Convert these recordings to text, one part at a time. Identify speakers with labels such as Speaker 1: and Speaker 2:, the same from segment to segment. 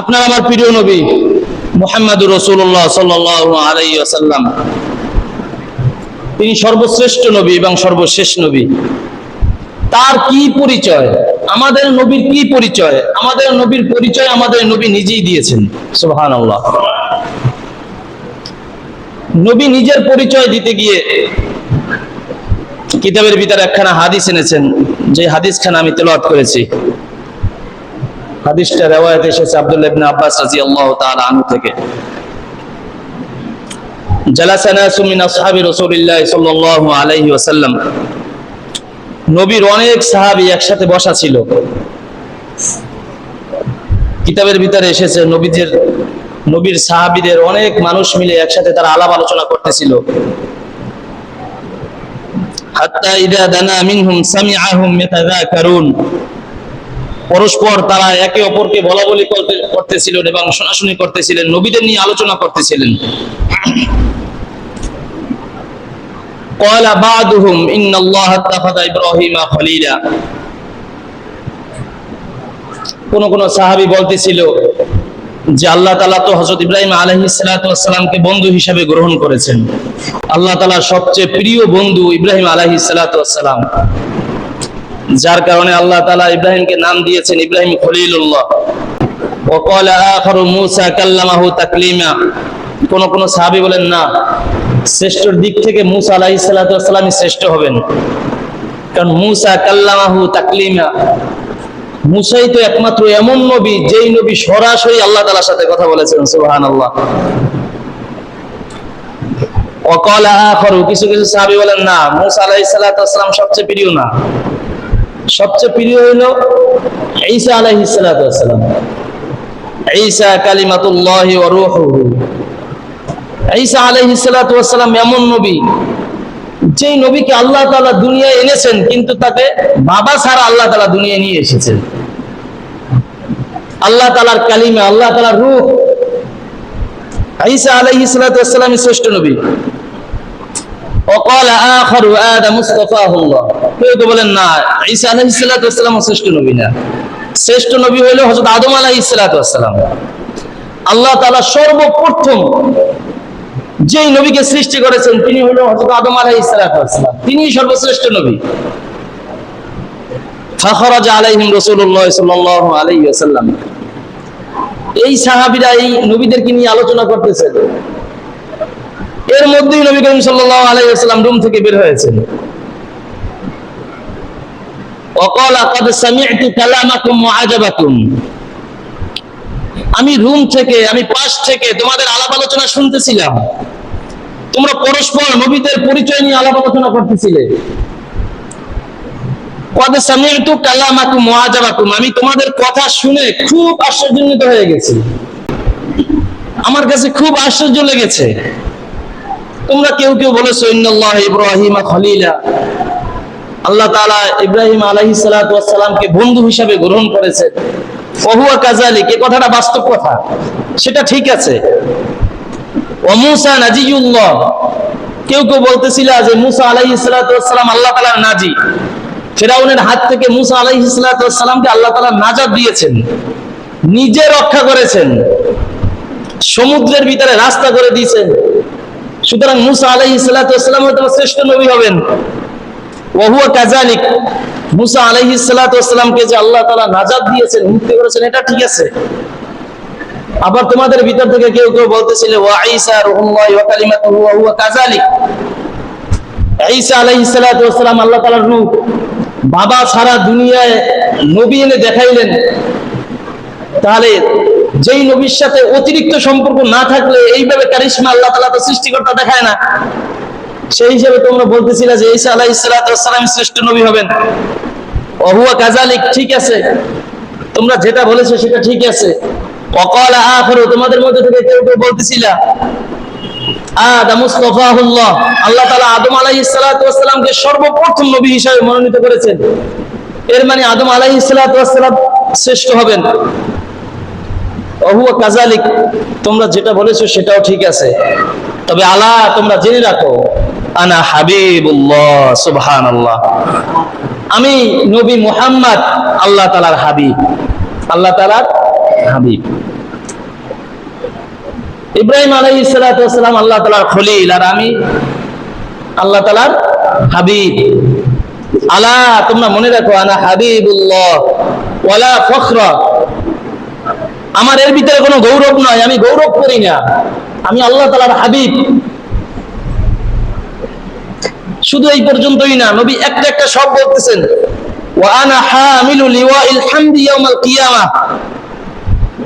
Speaker 1: আপনার আমার প্রিয় নবী মোহাম্মদুর রসুল্লাহ সাল্লাহ আলাই তিনি সর্বশ্রেষ্ঠ নবী এবং সর্বশেষ নবী। তার কি পরিচয়? আমাদের নবীর কি পরিচয়? আমাদের নবীর পরিচয় আমাদের নবী নিজেই দিয়েছেন। আল্লাহ নবী নিজের পরিচয় দিতে গিয়ে কিতাবের ভিতরে একখানা হাদিস এনেছেন, যে হাদিসখানা আমি তেলাওয়াত করেছি। হাদিসটা রেওয়ায়ত এসেছে আব্দুল্লাহ ইবনে আব্বাস রাদিয়াল্লাহু তাআলা আনহু থেকে। জালাসা নাসু মিন আসহাবি সাল্লাল্লাহু আলাইহি ওয়াসাল্লাম। নবীর অনেক সাহাবী একসাথে বসা ছিল। কিতাবের ভিতরে এসেছে নবীদের নবীর সাহাবীদের অনেক মানুষ মিলে একসাথে তারা আলাপ আলোচনা করতেছিল। হাত্তা ইদা দানা মিনহুম সামিআহুম ইয়াতাযাকারুন পরস্পর তারা একে অপরকে বলা বলি করতেছিলেন এবং শোনাশুনি করতেছিলেন, নবীদের নিয়ে আলোচনা করতেছিলেন। কোন কোন সাহাবি বলতেছিল যে আল্লাহ তালা তো হজরত ইব্রাহিম আলহিসামকে বন্ধু হিসাবে গ্রহণ করেছেন। আল্লাহ তালা সবচেয়ে প্রিয় বন্ধু ইব্রাহিম আলহিসাম যার কারণে আল্লাহ তালা ইব্রাহিমকে নাম দিয়েছেন ইব্রাহিম খলিলুল্লাহ وقال آخر موسى كلمه تكليما কোন কোন সাহাবী বলেন না শ্রেষ্ঠর দিক থেকে মুসা আলাইহিস সালাতু ওয়াসসালামই শ্রেষ্ঠ হবেন কারণ মুসা কাল্লামাহু তাকলিমা মুসাই তো একমাত্র এমন নবী যেই নবী সরাসরি আল্লাহ তাআলার সাথে কথা বলেছেন সুবহানাল্লাহ وقال آخر কিছু কিছু সাহাবী বলেন না মুসা আলাইহিস সালাতু ওয়াসসালাম সবচেয়ে প্রিয় না সবচেয়ে প্রিয় হলো ঈসা আলাইহিস সালাতু ওয়াসসালাম ঈসা কালিমাতুল্লাহি ওয়া রূহুহু ঈসা আলাইহিস সালাতু ওয়াসসালাম এমন নবী যেই নবীকে আল্লাহ তাআলা দুনিয়ায় এনেছেন কিন্তু তাকে বাবা ছাড়া আল্লাহ তাআলা দুনিয়ায় নিয়ে এসেছেন আল্লাহ তাআলার কালিমা আল্লাহ তাআলার রূহ ঈসা আলাইহিস সালাতু ওয়াসসালাম শ্রেষ্ঠ নবী وقال آخر آدم مصطفاه الله কেউ বলেন না, ঈসা শ্রেষ্ঠ নবী না। শ্রেষ্ঠ নবী হলো হযরত আদম সালাতু আল্লাহ তাআলা সর্বপ্রথম যেই নবীকে সৃষ্টি করেছেন, তিনি হলো হযরত আদম সালাতু তিনি সর্বশ্রেষ্ঠ নবী। আলাইহিম আলাইহি এই সাহাবীরা, এই নবীদেরকে নিয়ে আলোচনা করতেছেন। এর মধ্যেই নবী করিম সাল্লাল্লাহু আলাইহি ওয়াসাল্লাম রুম থেকে বের হয়েছেন। আমি রুম থেকে, আমি পাশ থেকে তোমাদের আলাপ আলোচনা শুনতেছিলাম। তোমরা পরস্পর নবীদের পরিচয় নিয়ে আলাপ আলোচনা করতেছিলে। আমি তোমাদের কথা শুনে খুব আশ্চর্যান্বিত হয়ে গেছি। আমার কাছে খুব আশ্চর্য লেগেছে। তোমরা কেউ কেউ বলেছ ইব্রাহিম খলিলা। আল্লাহ তাআলা ইব্রাহিম সালাতু সালামকে বন্ধু হিসাবে গ্রহণ করেছেন ওহুয়া কাযালিক, এই কথাটা বাস্তব কথা, সেটা ঠিক আছে। কেউ কেউ বলতেছিল যে মুসা সালাতু সালাম আল্লাহ তাআলার নাজি। ফেরাউনের হাত থেকে মুসা সালাতু সালামকে আল্লাহ তাআলা নাজাত দিয়েছেন, নিজে রক্ষা করেছেন, সমুদ্রের ভিতরে রাস্তা করে দিয়েছেন। সুতরাং মুসা ওয়াস সালাম হয়তো শ্রেষ্ঠ নবী হবেন। মুসা যে আল্লাহ তাআলা নাজাত দিয়েছেন, মুক্তি করেছেন, এটা ঠিক আছে। আবার তোমাদের ভিতর থেকে কেউ কেউ বলতেছিল বাবা সারা দুনিয়ায় নবী এনে দেখাইলেন। তাহলে যেই নবীর সাথে অতিরিক্ত সম্পর্ক না থাকলে এইভাবে কারিশমা আল্লাহ তালা তো সৃষ্টিকর্তা দেখায় না। সেই হিসেবে তোমরা বলতেছিলে যে ঈসা আলাইহিস সালাতু শ্রেষ্ঠ নবী হবেন। ওহুয়া কাজালিক ঠিক আছে। তোমরা যেটা বলেছ সেটা ঠিক আছে। অকাল আখরু, তোমাদের মধ্যে থেকে কেউ কেউ বলতেছিলা আল্লাহ তাআলা আদম ওয়াসসালামকে সর্বপ্রথম নবী হিসেবে মনোনীত করেছেন। এর মানে আদম আলাইহিস সালাতু শ্রেষ্ঠ হবেন। কাজালিক, তোমরা যেটা বলেছ সেটাও ঠিক আছে। তবে আলা, তোমরা জেনে রাখো, আনা হাবিবুল্লাহ, সুবহানাল্লাহ। আমি নবী মুহাম্মদ, আল্লাহ তাআলার হাবিব। আল্লাহ তাআলার হাবিব। ইব্রাহিম সালাতু ওয়াসসালাম আল্লাহ তাআলার খলিল, আর আমি আল্লাহ তাআলার হাবিব। আলা, তোমরা মনে রাখো, আনা হাবিবুল্লাহ, ওয়ালা ফখরা। আমার এর ভিতরে কোনো গৌরব নয় আমি গৌরব করি না। আমি আল্লাহ তাআলার হাবিব। শুধু এই পর্যন্তই না, নবী একটা একটা সব বলতেছেন।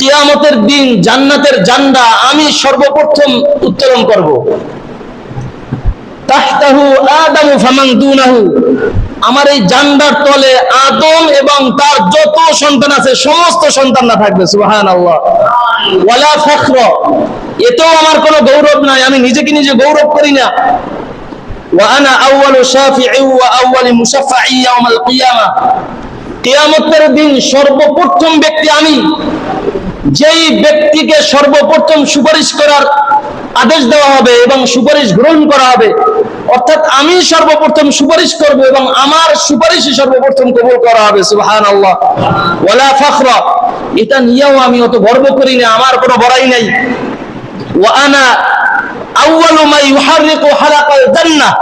Speaker 1: কিয়ামতের দিন জান্নাতের জান্ডা আমি সর্বপ্রথম উত্তোলন করব। তাহতাহু আদামু ফামান দুনাহু। আমার এই জান্ডার তলে আদম এবং তার যত সন্তান আছে সমস্ত সন্তানরা থাকবে সুবহানাল্লাহ ওয়ালা ফখর এতেও আমার কোনো গৌরব নাই আমি নিজেকে নিজে গৌরব করি না وأنا أول شافع وأول مشفع يوم القيامة কিয়ামতের দিন সর্বপ্রথম ব্যক্তি আমি যেই ব্যক্তিকে সর্বপ্রথম সুপারিশ করার আদেশ দেওয়া হবে এবং সুপারিশ গ্রহণ করা হবে অর্থাৎ আমি সর্বপ্রথম সুপারিশ করব এবং আমার সুপারিশই সর্বপ্রথম কবুল করা হবে, সুবহানাল্লাহ। ওয়ালা ফখরা, এটা নিয়েও আমি অত গর্ব করি না, আমার কোনো বড়াই নাই। হালাকাল জান্নাহ।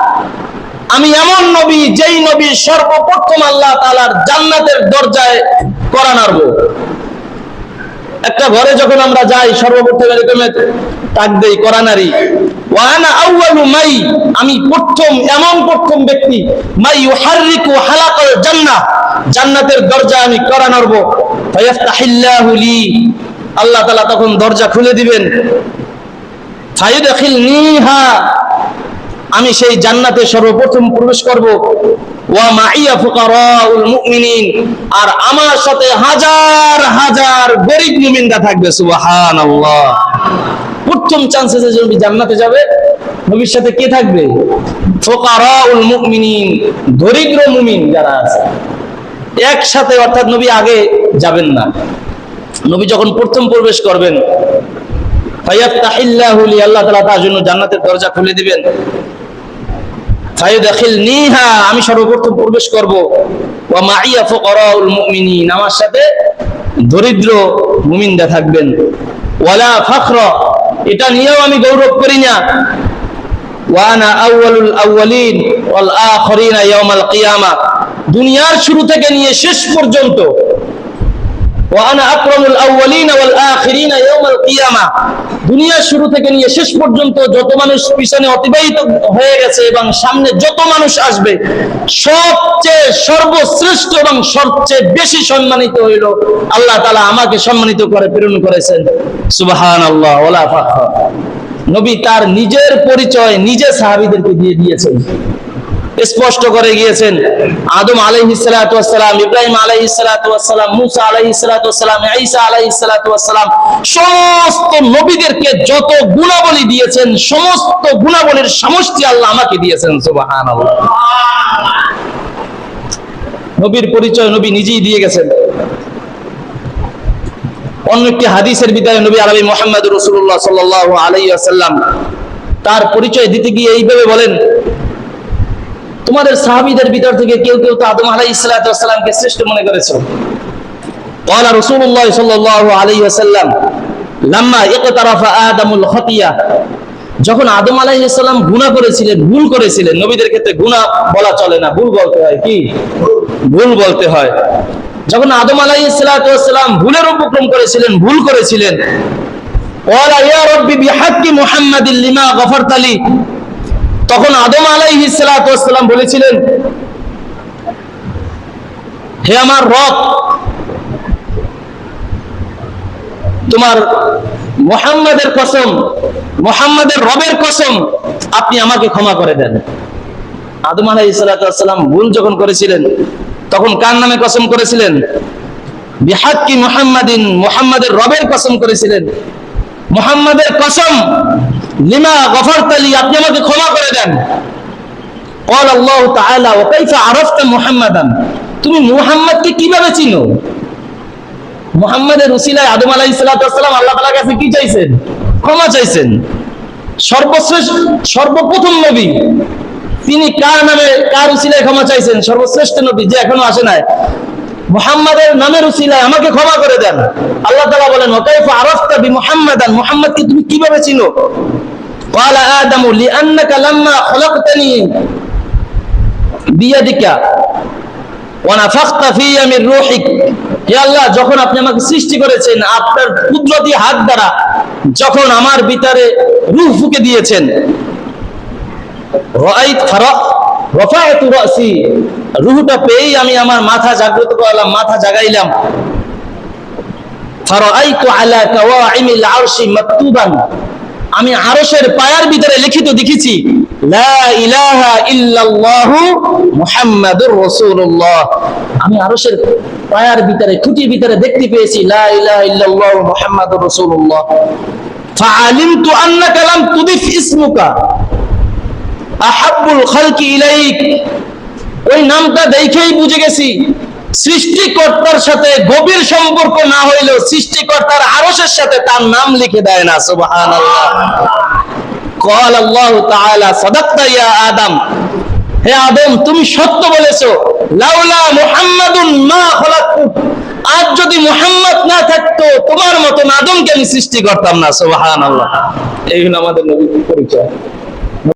Speaker 1: আমি এমন নবী, যেই নবী সর্বপ্রথম আল্লাহ তাআলার জান্নাতের দরজায় করা নাড়ব একটা ঘরে যখন আমরা যাই, সর্বপ্রথম এরকম তাক দেই করা নারী মাই, আমি প্রথম প্রথম ব্যক্তি, মাই জান্নাতের দরজা আমি আল্লাহ তখন দরজা খুলে দিবেন। আমি সেই জান্নাতে সর্বপ্রথম প্রবেশ করব। ওয়া আর আমার সাথে হাজার হাজার গরিব মুমিনরা থাকবে, সুবহানাল্লাহ। প্রথম চান্সে যে নবী জান্নাতে যাবে? ভবিষ্যতে কে থাকবে? ফুকারাউল মুমিনিন, দরিদ্র মুমিন যারা আছে, একসাথে অর্থাৎ নবী আগে যাবেন না। নবী যখন প্রথম প্রবেশ করবেন আল্লাহ তাআলা, তার জন্য জান্নাতের দরজা খুলে দিবেন। আমি সর্বপ্রথম প্রবেশ করব। আমার সাথে দরিদ্র মুমিনরা থাকবেন। ওয়ালা ফখরা এটা নিয়েও আমি গৌরব করি না। দুনিয়ার শুরু থেকে নিয়ে শেষ পর্যন্ত শুরু থেকে নিয়ে শেষ পর্যন্ত যত মানুষ পিছনে অতিবাহিত হয়ে গেছে এবং সামনে যত মানুষ আসবে, সবচেয়ে সর্বশ্রেষ্ঠ এবং সবচেয়ে বেশি সম্মানিত হইল আল্লাহ তাআলা আমাকে সম্মানিত করে, প্রেরণ করেছেন। ওয়ালা ফাখর। নবী তার নিজের পরিচয় নিজে সাহাবীদেরকে দিয়ে দিয়েছেন। স্পষ্ট করে গিয়েছেন। আদম আলাইহিসসালাম ইব্রাহিম আলাইহিসসালাম মুসা আলাইহিসসালাম ঈসা আলাইহিসসালাম সমস্ত নবীদেরকে যত গুণাবলী দিয়েছেন, সমস্ত গুণাবলীর সমষ্টি আল্লাহ আমাকে দিয়েছেন, সুবহানাল্লাহ। নবীর পরিচয় নবী নিজেই দিয়ে গেছেন। অন্য একটি হাদিসের বিদায় নবী আরবি মোহাম্মদ রসুল্লাহ সাল্লাহ আলাইসাল্লাম তার পরিচয় দিতে গিয়ে এইভাবে বলেন তোমাদের সাহাবিদের ভিতর থেকে কেউ কেউ তো আদম আলাই ইসলাতামকে শ্রেষ্ঠ মনে করেছে? কলা রসুল্লাহ সাল্লাহ আসাল্লাম লাম্মা একতারাফা আদামুল যখন আদম আলাইসাল্লাম গুণা করেছিলেন, ভুল করেছিলেন, নবীদের ক্ষেত্রে গুণা বলা চলে না, ভুল বলতে হয় কি? ভুল বলতে হয়। যখন আদম আলাইসালাম ভুলের উপক্রম করেছিলেন, ভুল করেছিলেন তখন আদম আলাইহিস সালাম বলেছিলেন, হে আমার রব, তোমার মোহাম্মদের কসম, মোহাম্মদের রবের কসম আপনি আমাকে ক্ষমা করে দেন। আদম আলাইসালাম ভুল যখন করেছিলেন, তখন কার নামে কসম করেছিলেন? বিহাক্কি মোহাম্মদিন, মোহাম্মদের রবের কসম করেছিলেন। মোহাম্মদের কসম লিমা গফরতালি আপনি আমাকে ক্ষমা করে দেন قال الله تعالى وكيف عرفت محمدا তুমি মুহাম্মদকে কিভাবে চিনো মুহাম্মাদের উসিলায় আদম আলাইহিস সালাম আল্লাহ তাআলার কাছে কি চাইছেন ক্ষমা চাইছেন সর্বশ্রেষ্ঠ সর্বপ্রথম নবী তিনি কার নামে কার উসিলায় ক্ষমা চাইছেন সর্বশ্রেষ্ঠ নবী যে এখনো আসে নাই মুহাম্মাদের নামের উসিলায় আমাকে ক্ষমা করে দেন আল্লাহ তাআলা বলেন ওয়াকাইফা আরাফতা বি মুহাম্মাদান মুহাম্মাদকে তুমি কিভাবে চিনো قال آدم لأنك لما خلقتني بيدك ونفخت في من روحك হে আল্লাহ যখন আপনি আমাকে সৃষ্টি করেছেন আপনার কুদরতি হাত দ্বারা যখন আমার ভিতরে রূহ ফুকে দিয়েছেন রাআইত ফারা রফাআতু রাসি রূহটা পেয়েই আমি আমার মাথা জাগ্রত করলাম মাথা জাগাইলাম ফারাআইতু আলা কাওয়াইমিল আরশি মাকতুবান আমি আরশের পায়ার ভিতরে লিখিত দেখেছি আমি আরশের পায়ার ভিতরে, খুঁটির ভিতরে দেখতে পেয়েছি, লা ইলাহা ইল্লাল্লাহু মুহাম্মাদুর রাসূলুল্লাহ। ফাআলিমতু আন্নাকা লাম তুদিফ ইসমুকা? আহাব্বুল খালকি ইলাইক। ওই নামটা দেখেই বুঝে গেছি। সৃষ্টিকর্তার সাথে গভীর সম্পর্ক না হইলেও সৃষ্টিকর্তার আরসের সাথে তার নাম লিখে দেয় না আদম। হে আদম, তুমি সত্য বলেছ যদি না থাকতো, তোমার মতন আদমকে আমি সৃষ্টি করতাম না আমাদের নবীর পরিচয়।